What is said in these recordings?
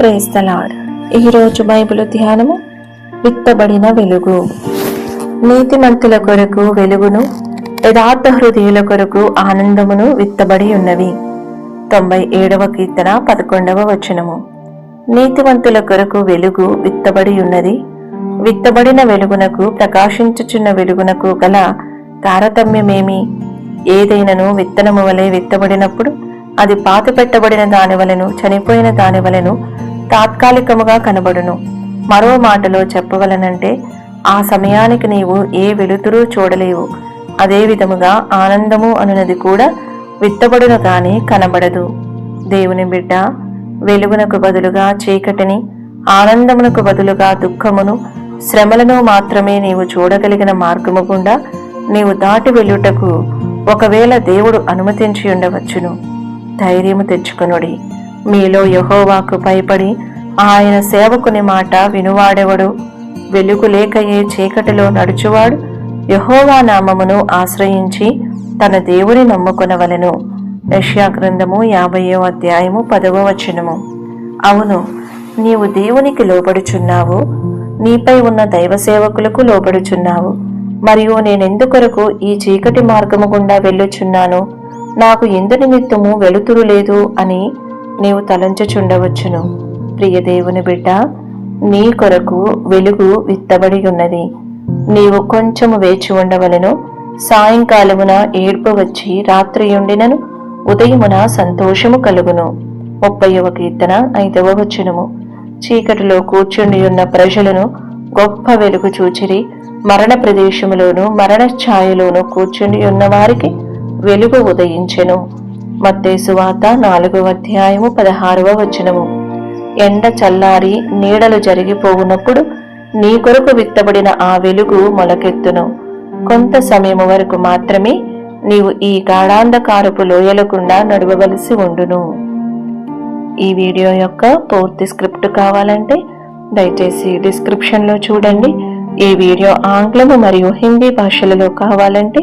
Praise the Lord ఈరోజు Bible ధ్యానము విత్తబడిన వెలుగు. నీతిమంతుల కొరకు వెలుగును యథార్థ హృదయుల కొరకు ఆనందమును విత్తబడి ఉన్నవి. తొంభై ఏడవ కీర్తన పదకొండవ వచనము. నీతివంతుల కొరకు వెలుగు విత్తబడి ఉన్నది. విత్తబడిన వెలుగునకు ప్రకాశించుచున్న వెలుగునకు గల తారతమ్యమేమి? ఏదైనను విత్తనము వలె విత్తబడినప్పుడు అది పాత పెట్టబడిన దాని వలెను చనిపోయిన దాని వలెను తాత్కాలికముగా కనబడును. మరో మాటలో చెప్పవలనంటే ఆ సమయానికి నీవు ఏ వెలుతురు చూడలేవు. అదే విధముగా ఆనందము అనునది కూడా విత్తబడును కానీ కనబడదు. దేవుని బిడ్డ వెలుగునకు బదులుగా చీకటిని ఆనందమునకు బదులుగా దుఃఖమును శ్రమలను మాత్రమే నీవు చూడగలిగిన మార్గము గుండా నీవు దాటి వెళ్ళుటకు ఒకవేళ దేవుడు అనుమతించి ఉండవచ్చును. ధైర్యము తెచ్చుకొనుడి. మీలో యహోవాకు భయపడి ఆయన సేవకుని మాట వినువాడెవడు? వెలుగు లేకయే చీకటిలో నడుచువాడు? యహోవా నామమును ఆశ్రయించి తన దేవుని నమ్ముకునవలను. యష్యా గ్రంథము యాభయో అధ్యాయము పదవ వచనము. అవును నీవు దేవునికి లోబడుచున్నావు నీపై ఉన్న దైవ సేవకులకు లోబడుచున్నావు. మరియు నేనెందుకొరకు ఈ చీకటి మార్గము గుండా వెళ్ళుచున్నాను? నాకు ఎందు నిమిత్తము వెలుతురు లేదు అని నీవు తలంచుచుండవచ్చును. ప్రియ దేవుని బిడ్డ నీ కొరకు వెలుగు విత్తబడి ఉన్నది. నీవు కొంచెము వేచి ఉండవలను. సాయంకాలమున ఏడ్పు వచ్చి రాత్రి ఉండినను. ఉదయమున సంతోషము కలుగును. ముప్పైవ కీర్తన ఐదవ వచనము. చీకటిలో కూర్చుండి ఉన్న ప్రజలను గొప్ప వెలుగు చూచిరి. మరణ ప్రదేశములోను మరణ ఛాయలోను కూర్చుండి ఉన్న వారికి వెలుగు ఉదయించెను. మత్తేసువార్త నాలుగవ అధ్యాయము పదహారవ వచనము. ఎండ చల్లారి నీడలు జరిగిపోవునప్పుడు నీ కొరకు విత్తబడిన ఆ వెలుగు మొలకెత్తును. కొంత సమయం వరకు మాత్రమే నీవు ఈ గాఢాంధకారపు లోయలకుండా నడవవలసి ఉండును. ఈ వీడియో యొక్క పూర్తి స్క్రిప్ట్ కావాలంటే దయచేసి డిస్క్రిప్షన్లో చూడండి. ఈ వీడియో ఆంగ్లము మరియు హిందీ భాషలలో కావాలంటే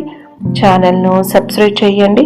ఛానల్ను సబ్స్క్రైబ్ చేయండి.